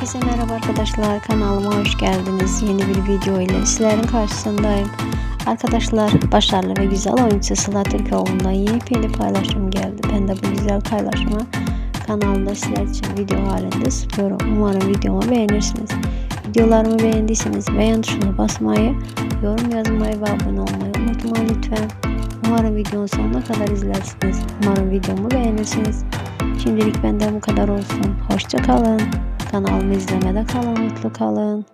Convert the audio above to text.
Herkese merhaba arkadaşlar kanalıma hoş geldiniz. Yeni bir video ile sizlerin karşısındayım. Arkadaşlar başarılı ve güzel oyuncu Sıla Türkoğlu'ndan yepyeni paylaşım geldi. Ben de bu güzel paylaşımı kanalımda sizler için video halinde tutuyorum. Umarım videomu beğenirsiniz. Videolarımı beğendiyseniz beğen tuşuna basmayı, yorum yazmayı ve abone olmayı unutmayın lütfen. Umarım videonun sonuna kadar izlersiniz. Umarım videomu beğenirsiniz. Şimdilik benden bu kadar olsun. Hoşça kalın. Kanalımı izlemede kalın, mutlu kalın.